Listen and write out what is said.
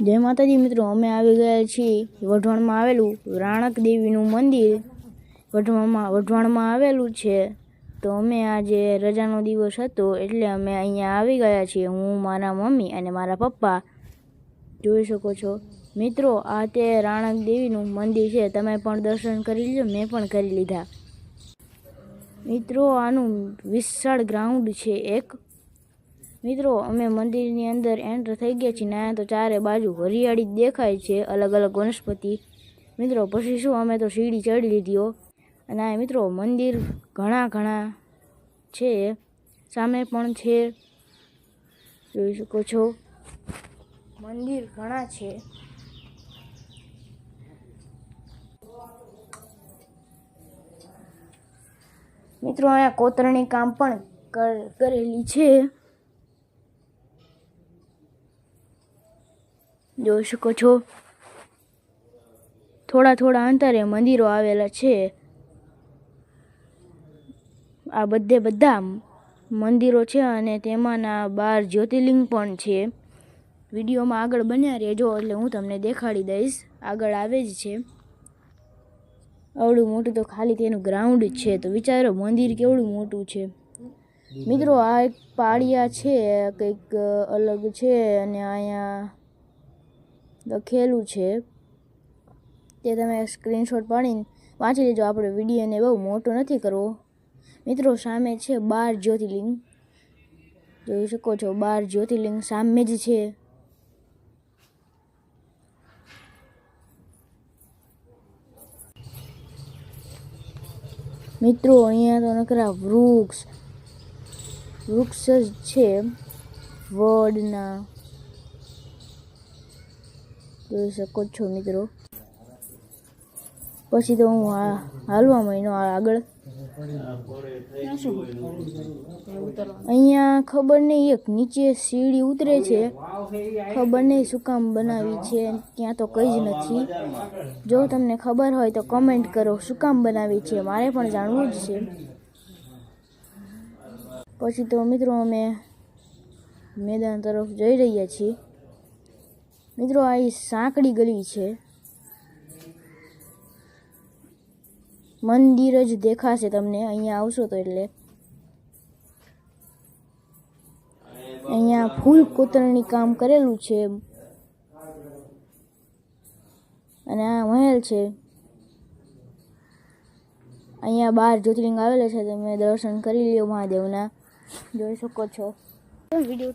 જય માતાજી મિત્રો, અમે આવી ગયા છીએ વઢવાણમાં આવેલું રાણક દેવીનું મંદિર. વઢવાણમાં વઢવાણમાં આવેલું છે. તો અમે આજે રજાનો દિવસ હતો એટલે અમે અહીંયા આવી ગયા છીએ. હું, મારા મમ્મી અને મારા પપ્પા. જોઈ શકો છો. મિત્રો, આ તે રાણક દેવીનું મંદિર છે. તમે પણ દર્શન કરી લીધો મેં પણ કરી લીધા. મિત્રો, આનું વિશાળ ગ્રાઉન્ડ છે એક. મિત્રો, અમે મંદિરની અંદર એન્ટર થઈ ગયા છીએ ને તો ચારે બાજુ હરિયાળી દેખાય છે અલગ અલગ વનસ્પતિ. મિત્રો, પછી શું? અમે તો સીડી ચડી લીધીઓ અને આ મિત્રો, મંદિર ઘણા ઘણા છે. સામે પણ છે. જોઈ શકો છો. મંદિર ઘણા છે. મિત્રો, અહીંયા કોતરણી કામ પણ કર- કરેલી છે. જોઈ શકો છો. થોડા થોડા અંતરે મંદિરો આવેલા છે. આ બધે બધા મંદિરો છે અને તેમાંના બાર જ્યોતિર્લિંગ પણ છે. વિડીયોમાં આગળ બન્યા રહેજો એટલે હું તમને દેખાડી દઈશ. આગળ આવે જ છે. આવડું મોટું તો ખાલી તેનું ગ્રાઉન્ડ જ છે તો વિચારો મંદિર કેવડું મોટું છે. મિત્રો, આ એક પાળિયા છે, કંઈક અલગ છે અને અહીંયા લખેલું છે તે તમે સ્ક્રીનશોટ પાડીને વાંચી લેજો. આપણે વિડીયોને બહુ મોટો નથી કરવો. મિત્રો, સામે છે બાર જ્યોતિર્લિંગ. જોઈ શકો છો, બાર જ્યોતિર્લિંગ સામે જ છે. મિત્રો, અહીંયા તો નકરા વૃક્ષ. વૃક્ષ જ છે. વડના જોઈ શકો છો, મિત્રો. પછી તો હું હાલવા મહિનો આગળ. અહીંયા ખબર નહીં, એક નીચે સીડી ઉતરે છે. ખબર નહીં શું કામ બનાવી છે ત્યાં તો કંઈ જ નથી. જો તમને ખબર હોય તો કમેન્ટ કરો, શું કામ બનાવી છે, મારે પણ જાણવું જ છે. પછી તો મિત્રો અમે મેદાન તરફ જઈ રહ્યા છીએ. મિત્રો, આ સાંકડી ગલી છે. મંદિર જ દેખાશે તમને. અહીંયા આવશો તો એટલે. અહીંયા ફૂલ કોતરણી કામ કરેલું છે. અને આ મહેલ છે. અહીંયા બાર જ્યોતિર્લિંગ આવેલા છે. તમે દર્શન કરી લ્યો મહાદેવના. જોઈ શકો છો. વીડિયો